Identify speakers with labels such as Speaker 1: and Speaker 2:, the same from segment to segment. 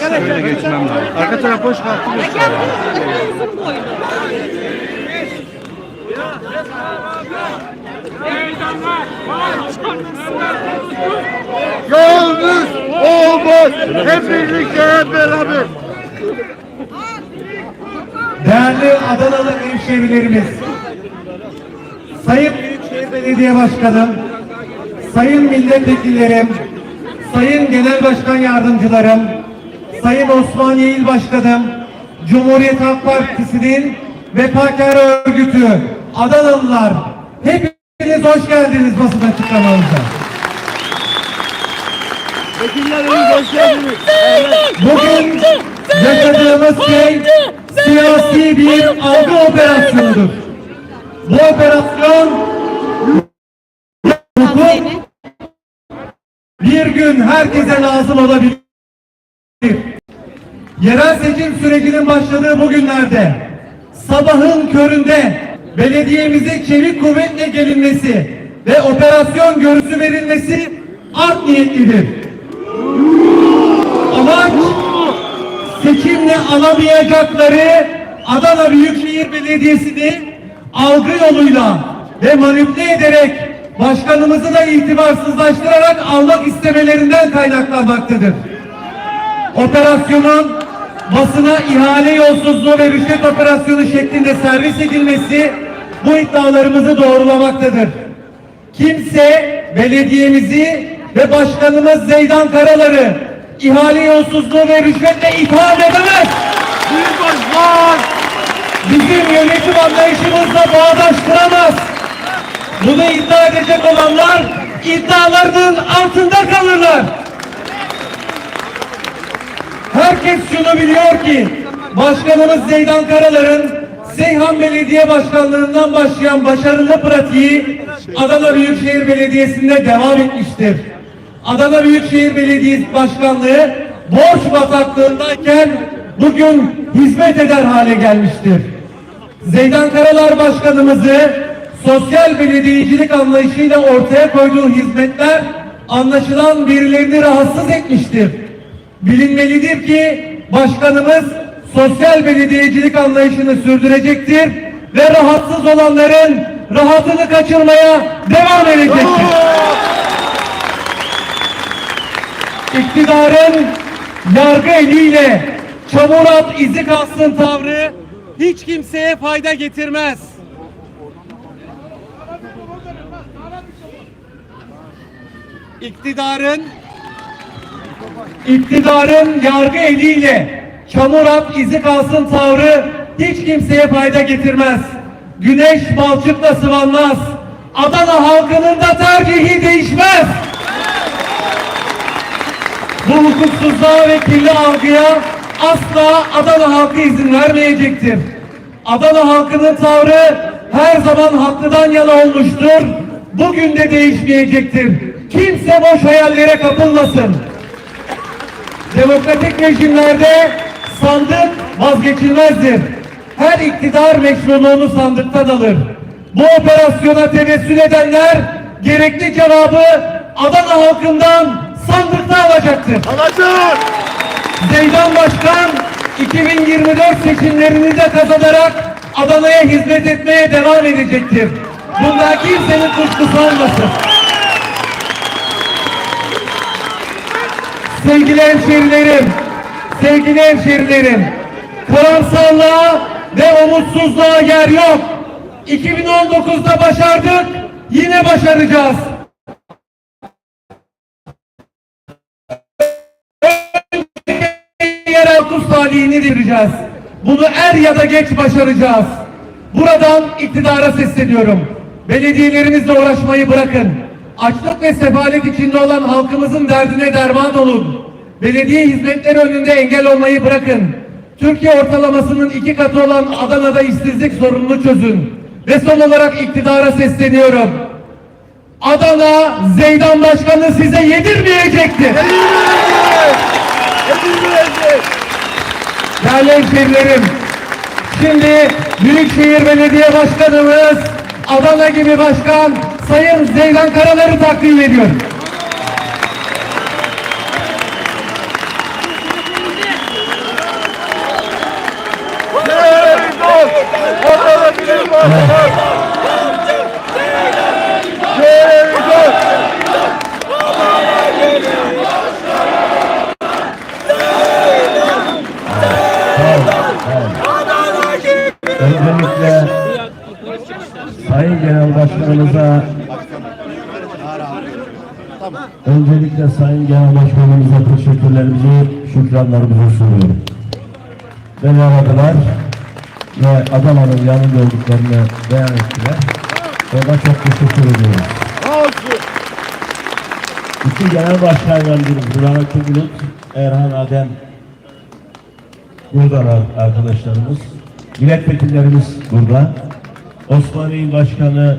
Speaker 1: Şöyle geçmem lazım. Arka taraf boş kalktı.
Speaker 2: Yalnız olmaz. Hep birlikte hep beraber.
Speaker 3: Değerli Adanalı hemşehrilerimiz, Sayın Büyükşehir Belediye Başkanım, Sayın Milletvekillerim, Sayın Genel Başkan Yardımcılarım, Sayın Osmaniye İl Başkanım, Cumhuriyet Halk Partisi'nin Vefakar Örgütü, Adanalılar, hepiniz hoş geldiniz basın açıklamamıza.
Speaker 2: Vekillerimiz hoş geldiniz.
Speaker 3: Bugün yaşadığımız şey siyasi bir algı operasyonudur. Bu operasyon bir gün herkese lazım olabilir. Yerel seçim sürecinin başladığı bugünlerde sabahın köründe belediyemize çevik kuvvetle gelinmesi ve operasyon görüntüsü verilmesi art niyetlidir. Amaç seçimle alamayacakları Adana Büyükşehir Belediyesi'ni algı yoluyla ve manipüle ederek başkanımızı da itibarsızlaştırarak almak istemelerinden kaynaklanmaktadır. Operasyonun basına ihale yolsuzluğu ve rüşvet operasyonu şeklinde servis edilmesi bu iddialarımızı doğrulamaktadır. Kimse belediyemizi ve başkanımız Zeydan Karalar'ı ihale yolsuzluğu ve rüşvetle itham edemez. Bizim yönetim anlayışımızla bağdaştıramaz. Bunu iddia edecek olanlar iddialarının altında kalırlar. Herkes şunu biliyor ki Başkanımız Zeydan Karalar'ın Seyhan Belediye Başkanlığından başlayan başarılı pratiği Adana Büyükşehir Belediyesi'nde devam etmiştir. Adana Büyükşehir Belediyesi Başkanlığı borç bataklığındayken bugün hizmet eder hale gelmiştir. Zeydan Karalar Başkanımızı sosyal belediyecilik anlayışıyla ortaya koyduğu hizmetler anlaşılan birilerini rahatsız etmiştir. Bilinmelidir ki başkanımız sosyal belediyecilik anlayışını sürdürecektir ve rahatsız olanların rahatını kaçırmaya devam edecektir. İktidarın yargı eliyle çamur at izi kalsın tavrı hiç kimseye fayda getirmez. İktidarın iktidarın yargı eliyle çamur at izi kalsın tavrı hiç kimseye fayda getirmez. Güneş balçıkla sıvanmaz. Adana halkının da tercihi değişmez. Bu hukuksuzluğa ve kirli algıya asla Adana halkı izin vermeyecektir. Adana halkının tavrı her zaman haklıdan yana olmuştur. Bugün de değişmeyecektir. Kimse boş hayallere kapılmasın. Demokratik rejimlerde sandık vazgeçilmezdir. Her iktidar meşruluğunu sandıktan alır. Bu operasyona tevessül edenler gerekli cevabı Adana halkından sandıkta alacaktır.
Speaker 2: Alacak.
Speaker 3: Zeydan Başkan 2024 seçimlerini de kazanarak Adana'ya hizmet etmeye devam edecektir. Bunda kimsenin kuşkusu olmasın. Sevgili hemşerilerim, sevgili hemşerilerim, karamsarlığa ve umutsuzluğa yer yok. 2019'da başardık, yine başaracağız. yerel kus talihini vereceğiz. Bunu er ya da geç başaracağız. Buradan iktidara sesleniyorum. Belediyelerimizle uğraşmayı bırakın. Açlık ve sefalet içinde olan halkımızın derdine derman olun. Belediye hizmetleri önünde engel olmayı bırakın. Türkiye ortalamasının iki katı olan Adana'da işsizlik sorununu çözün. Ve son olarak iktidara sesleniyorum. Adana Zeydan Başkanı size yedirmeyecektir.
Speaker 2: Edilmeyecek.
Speaker 3: Değerli hemşehrilerim, Şimdi Büyükşehir Belediye Başkanımız Adana gibi başkan Sayın Zeydan Karalar'ı takdim ediyorum.
Speaker 4: Öncelikle Sayın Genel Başkanımıza Öncelikle Sayın Genel Başkanımıza teşekkürlerimizi, şükranlarımızı sunuyorum. Beni aradılar ve Adana'nın yanında olduklarını beyan ettiler. Ona çok teşekkür ediyorum.
Speaker 2: olsun.
Speaker 4: İki genel başkanlarımız Burhan Akbulut, Erhan Adem burada arkadaşlarımız. Milletvekillerimiz burada. Osman İl Başkanı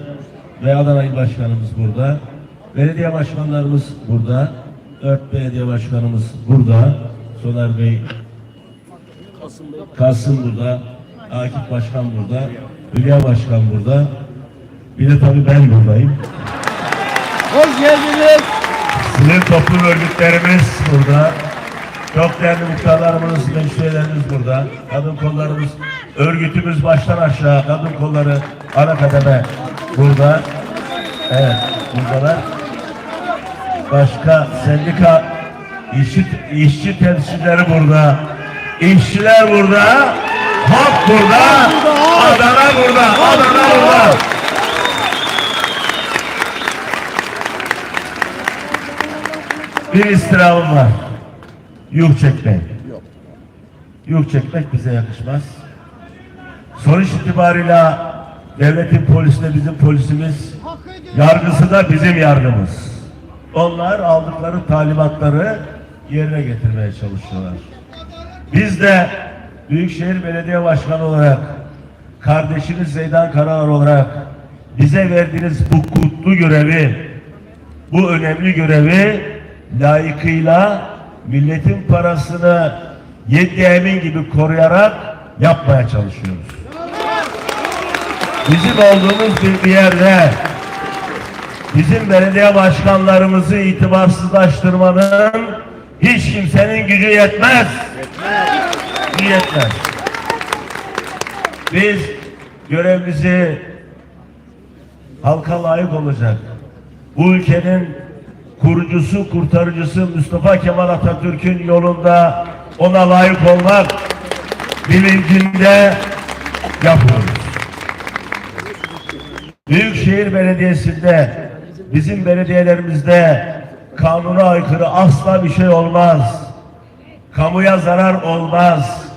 Speaker 4: ve Adana Başkanımız burada. Belediye başkanlarımız burada. Dört belediye başkanımız burada. Soner Bey, Kasım burada. Akif Başkan burada. Hülya Başkan burada. Bir de tabii ben buradayım.
Speaker 2: Hoş geldiniz.
Speaker 4: Sivil toplum örgütlerimiz burada. Çok değerli muhtarlarımız, meclislerimiz burada. Kadın kollarımız, örgütümüz baştan aşağı, kadın kolları ana kademe burada. Evet, buradalar. Başka sendika işçi, işçi temsilcileri burada. İşçiler burada. Halk burada. Adana burada. Adana burada. Bir istirhamım var. Yuh çekmek. Yuh çekmek bize yakışmaz. Sonuç itibariyle devletin polisi de bizim polisimiz, yargısı da bizim yargımız. Onlar aldıkları talimatları yerine getirmeye çalışıyorlar. Biz de Büyükşehir Belediye Başkanı olarak, kardeşiniz Zeydan Karalar olarak bize verdiğiniz bu kutlu görevi, bu önemli görevi layıkıyla milletin parasını yedi emin gibi koruyarak yapmaya çalışıyoruz. Bizim olduğumuz bir, yerde bizim belediye başkanlarımızı itibarsızlaştırmanın hiç kimsenin gücü yetmez. Yetmez. Biz görevimizi halka layık olacak. Bu ülkenin kurucusu, kurtarıcısı Mustafa Kemal Atatürk'ün yolunda ona layık olmak bilincinde yapıyoruz. Büyükşehir Belediyesi'nde bizim belediyelerimizde kanuna aykırı asla bir şey olmaz. Kamuya zarar olmaz.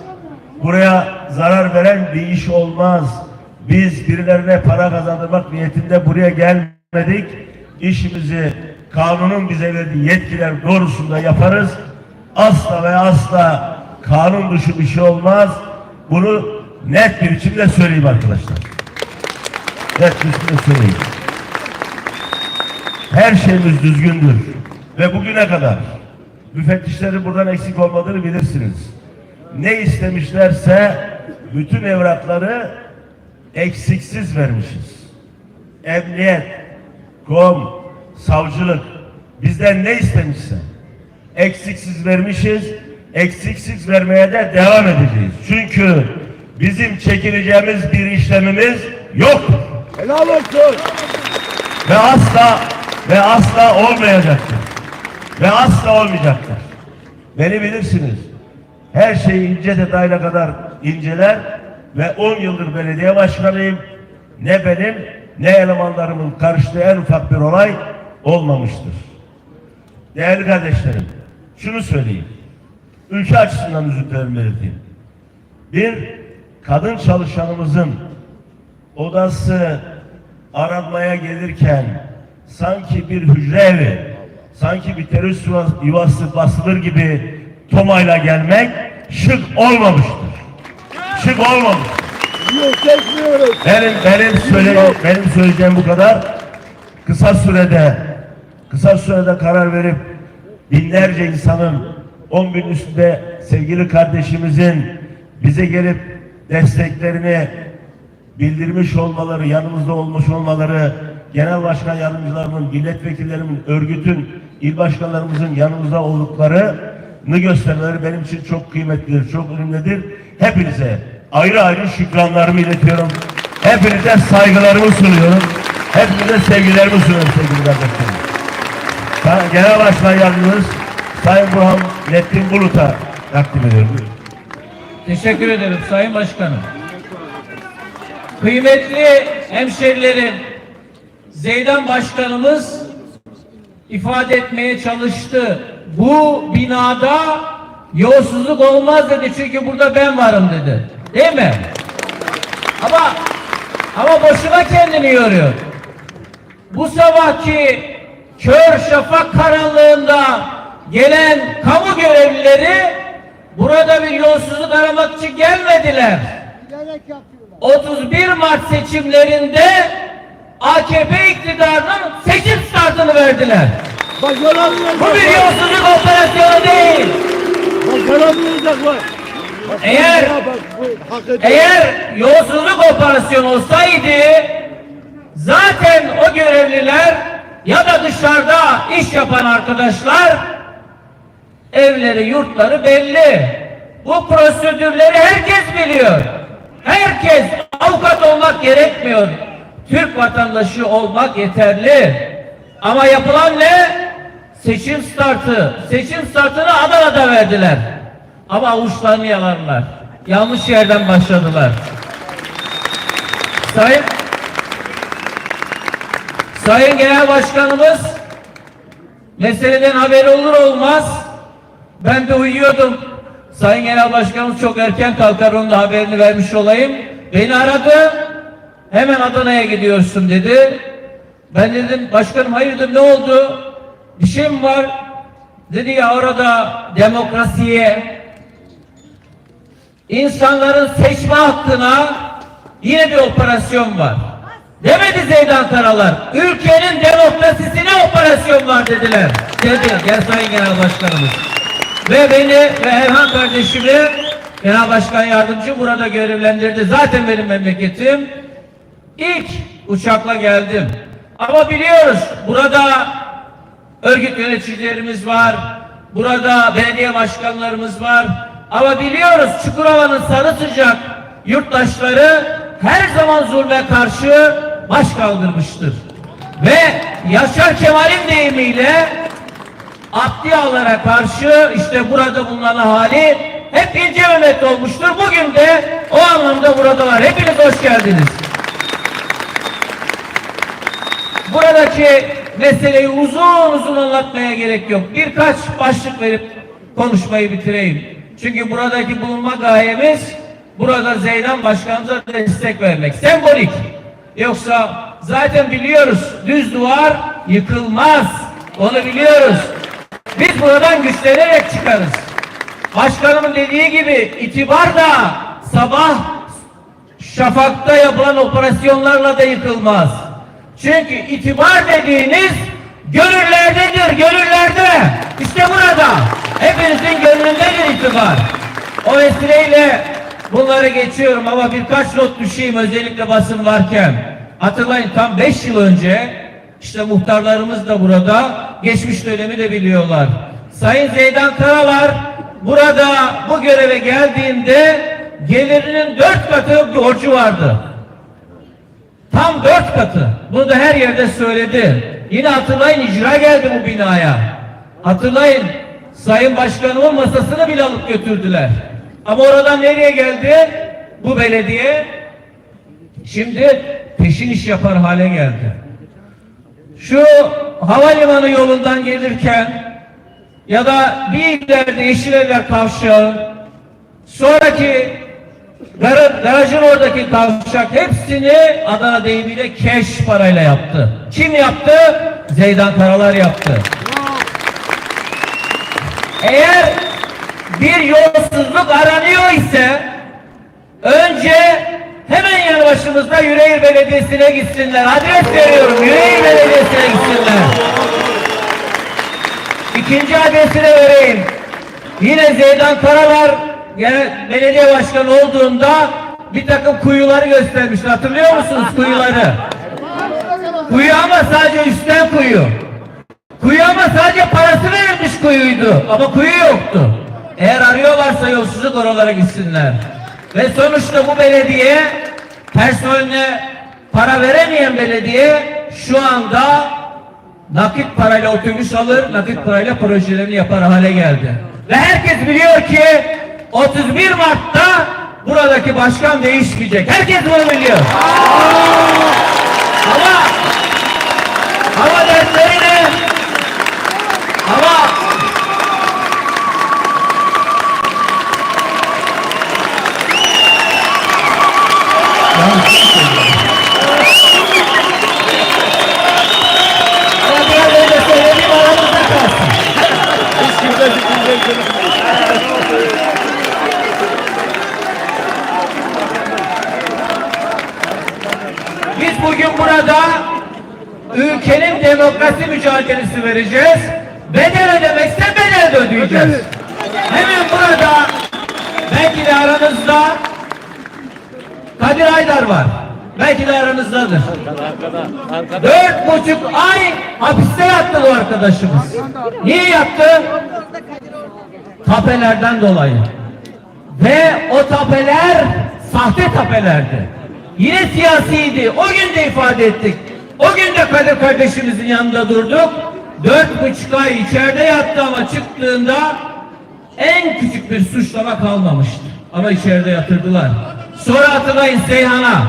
Speaker 4: Buraya zarar veren bir iş olmaz. Biz birilerine para kazandırmak niyetinde buraya gelmedik. İşimizi kanunun bize verdiği yetkiler doğrusunda yaparız. Asla ve asla kanun dışı bir şey olmaz. Bunu net bir biçimde söyleyeyim arkadaşlar. Net bir biçimde söyleyeyim. Her şeyimiz düzgündür. Ve bugüne kadar müfettişlerin buradan eksik olmadığını bilirsiniz. Ne istemişlerse bütün evrakları eksiksiz vermişiz. Emniyet, kom, savcılık bizden ne istemişse eksiksiz vermişiz, eksiksiz vermeye de devam edeceğiz. Çünkü bizim çekileceğimiz bir işlemimiz yok
Speaker 2: Helal olsun.
Speaker 4: ve asla ve asla olmayacaktır. Ve asla olmayacaktır. Beni bilirsiniz. Her şeyi ince detayına kadar inceler ve 10 yıldır belediye başkanıyım. Ne benim ne elemanlarımın karıştığı en ufak bir olay olmamıştır. Değerli kardeşlerim, şunu söyleyeyim. Ülke açısından üzüntülerimi belirteyim. Bir, kadın çalışanımızın odası aranmaya gelirken sanki bir hücre evi, sanki bir terörist yuva- yuvası basılır gibi tomayla gelmek şık olmamıştır. Şık olmamıştır. Benim benim söyle benim söyleyeceğim bu kadar. Kısa sürede kısa sürede karar verip binlerce insanın 10 bin üstünde sevgili kardeşimizin bize gelip desteklerini bildirmiş olmaları, yanımızda olmuş olmaları, genel başkan yardımcılarımın, milletvekillerimin, örgütün, il başkanlarımızın yanımızda olduklarını göstermeleri benim için çok kıymetlidir, çok önemlidir. Hepinize ayrı ayrı şükranlarımı iletiyorum. Hepinize saygılarımı sunuyorum. Hepinize sevgilerimi sunuyorum sevgili kardeşlerim. Genel Başkan Yardımcımız Sayın Burhan Nettin Bulut'a takdim ediyorum.
Speaker 5: Teşekkür ederim Sayın Başkanım. Kıymetli hemşerilerim, Zeydan Başkanımız ifade etmeye çalıştı. Bu binada yolsuzluk olmaz dedi çünkü burada ben varım dedi. Değil mi? Ama ama boşuna kendini yoruyor. Bu sabahki kör şafak karanlığında gelen kamu görevlileri burada bir yolsuzluk aramak için gelmediler. 31 Mart seçimlerinde AKP iktidarının seçim startını verdiler. Bu bir yolsuzluk operasyonu değil. Eğer eğer yolsuzluk operasyonu olsaydı zaten o görevliler ya da dışarıda iş yapan arkadaşlar evleri, yurtları belli. Bu prosedürleri herkes biliyor. Herkes avukat olmak gerekmiyor. Türk vatandaşı olmak yeterli. Ama yapılan ne? Seçim startı. Seçim startını Adana'da verdiler. Ama avuçlarını yalarlar. Yanlış yerden başladılar. Sayın Sayın Genel Başkanımız meseleden haberi olur olmaz ben de uyuyordum. Sayın Genel Başkanımız çok erken kalkar onun da haberini vermiş olayım. Beni aradı. Hemen Adana'ya gidiyorsun dedi. Ben dedim başkanım hayırdır ne oldu? Bir şey mi var? Dedi ya orada demokrasiye, insanların seçme hakkına yine bir operasyon var. Demedi Zeydan Karalar. Ülkenin demokrasisine operasyon var dediler. Dedi gel Sayın Genel Başkanımız. Ve beni ve Erhan kardeşimi Genel Başkan Yardımcı burada görevlendirdi. Zaten benim memleketim. İlk uçakla geldim. Ama biliyoruz burada örgüt yöneticilerimiz var. Burada belediye başkanlarımız var. Ama biliyoruz Çukurova'nın sarı sıcak yurttaşları her zaman zulme karşı baş kaldırmıştır. Ve Yaşar Kemal'in deyimiyle Abdiyalara karşı işte burada bulunan hali hep ince Mehmet olmuştur. Bugün de o anlamda buradalar. Hepiniz hoş geldiniz. Buradaki meseleyi uzun uzun anlatmaya gerek yok. Birkaç başlık verip konuşmayı bitireyim. Çünkü buradaki bulunma gayemiz burada Zeydan Başkanımıza destek vermek. Sembolik. Yoksa zaten biliyoruz düz duvar yıkılmaz. Onu biliyoruz. Biz buradan güçlenerek çıkarız. Başkanımın dediği gibi itibar da sabah şafakta yapılan operasyonlarla da yıkılmaz. Çünkü itibar dediğiniz gönüllerdedir, gönüllerde. İşte burada. Hepinizin gönlündedir itibar. O vesileyle bunları geçiyorum ama birkaç not düşeyim özellikle basın varken. Hatırlayın tam 5 yıl önce işte muhtarlarımız da burada geçmiş dönemi de biliyorlar. Sayın Zeydan Karalar burada bu göreve geldiğinde gelirinin dört katı borcu vardı. Tam dört katı. Bunu da her yerde söyledi. Yine hatırlayın icra geldi bu binaya. Hatırlayın Sayın Başkanımın masasını bile alıp götürdüler. Ama oradan nereye geldi? Bu belediye şimdi peşin iş yapar hale geldi. Şu havalimanı yolundan gelirken ya da bir ileride Yeşileller kavşağı sonraki garajın oradaki kavşak hepsini Adana deyimiyle keş parayla yaptı. Kim yaptı? Zeydan Karalar yaptı. Eğer bir yolsuzluk aranıyor ise önce hemen yanı başımızda Yüreğir Belediyesi'ne gitsinler. Adres veriyorum. Yüreğir Belediyesi'ne gitsinler. İkinci adresini vereyim. Yine Zeydan Karalar genel belediye başkanı olduğunda bir takım kuyuları göstermişti. Hatırlıyor musunuz kuyuları? Kuyu ama sadece üstten kuyu. Kuyu ama sadece parası verilmiş kuyuydu. Ama kuyu yoktu. Eğer arıyorlarsa yolsuzluk oralara gitsinler. Ve sonuçta bu belediye personeline para veremeyen belediye şu anda nakit parayla otobüs alır, nakit parayla projelerini yapar hale geldi. Ve herkes biliyor ki 31 Mart'ta buradaki başkan değişmeyecek. Herkes bunu biliyor. Ama ama dertleri ne? Ama Ama biraz önce söylediğim aramızda kalsın. Biz bugün burada ülkenin demokrasi mücadelesi vereceğiz. Bedel ödemekse bedel de ödeyeceğiz. Hemen burada belki de aranızda Kadir Aydar var. Belki de aranızdadır. Dört buçuk ay hapiste yattı bu arkadaşımız. Niye yattı? Tapelerden dolayı. Ve o tapeler sahte tapelerdi. Yine siyasiydi. O gün de ifade ettik. O gün de Kadir kardeşimizin yanında durduk. Dört buçuk ay içeride yattı ama çıktığında en küçük bir suçlama kalmamıştı. Ama içeride yatırdılar. Sonra hatırlayın Seyhan'a,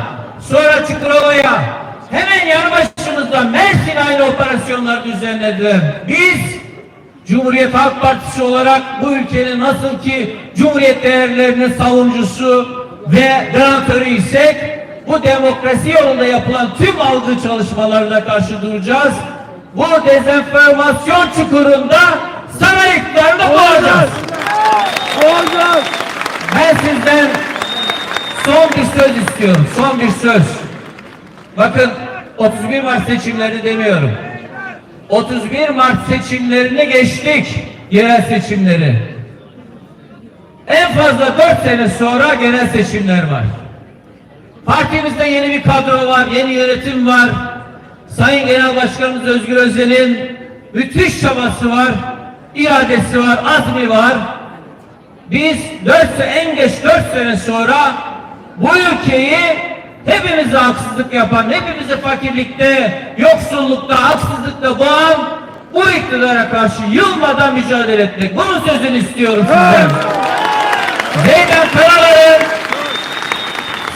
Speaker 5: sonra Çukurova'ya, hemen yanı başımızda Mersin aynı operasyonları düzenlediler. Biz Cumhuriyet Halk Partisi olarak bu ülkenin nasıl ki Cumhuriyet değerlerinin savunucusu ve garantörü isek bu demokrasi yolunda yapılan tüm algı çalışmalarına karşı duracağız. Bu dezenformasyon çukurunda saray iktidarını boğacağız.
Speaker 2: Olacağız.
Speaker 5: Ben sizden son bir söz istiyorum. Son bir söz. Bakın 31 Mart seçimlerini demiyorum. 31 Mart seçimlerini geçtik. Yerel seçimleri. En fazla 4 sene sonra genel seçimler var. Partimizde yeni bir kadro var, yeni yönetim var. Sayın Genel Başkanımız Özgür Özel'in müthiş çabası var, iradesi var, azmi var. Biz dört en geç dört sene sonra bu ülkeyi hepimize haksızlık yapan, hepimizi fakirlikte, yoksullukta, haksızlıkta boğan bu iktidara karşı yılmadan mücadele etmek. Bunun sözünü istiyorum sizden. Zeydan Karalar'ın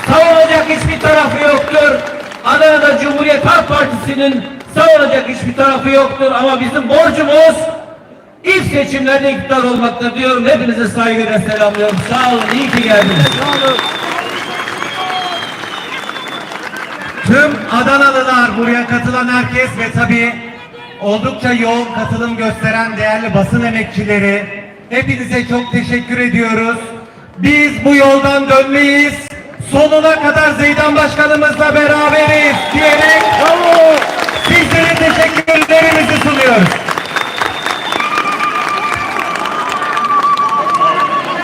Speaker 5: savunacak hiçbir tarafı yoktur. Adana'da Cumhuriyet Halk Partisi'nin savunacak hiçbir tarafı yoktur. Ama bizim borcumuz ilk seçimlerde iktidar olmaktır diyorum. Hepinize saygıyla selamlıyorum. Sağ olun, iyi ki geldiniz.
Speaker 6: Tüm Adanalılar, buraya katılan herkes ve tabii oldukça yoğun katılım gösteren değerli basın emekçileri, hepinize çok teşekkür ediyoruz. Biz bu yoldan dönmeyiz. Sonuna kadar Zeydan Başkanımızla beraberiz diyerek sizlere teşekkürlerimizi sunuyoruz.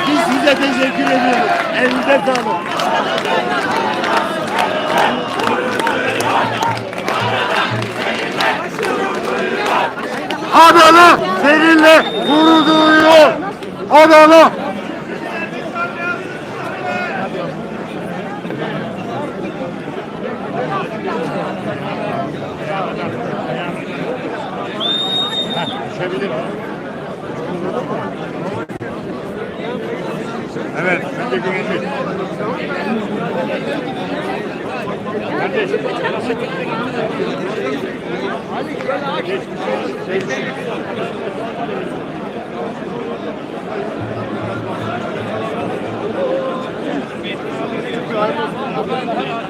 Speaker 2: Biz size teşekkür ediyoruz. Elinize sağlık. Adana seninle gurur duyuyor. Adana. Evet, ben de güvenli.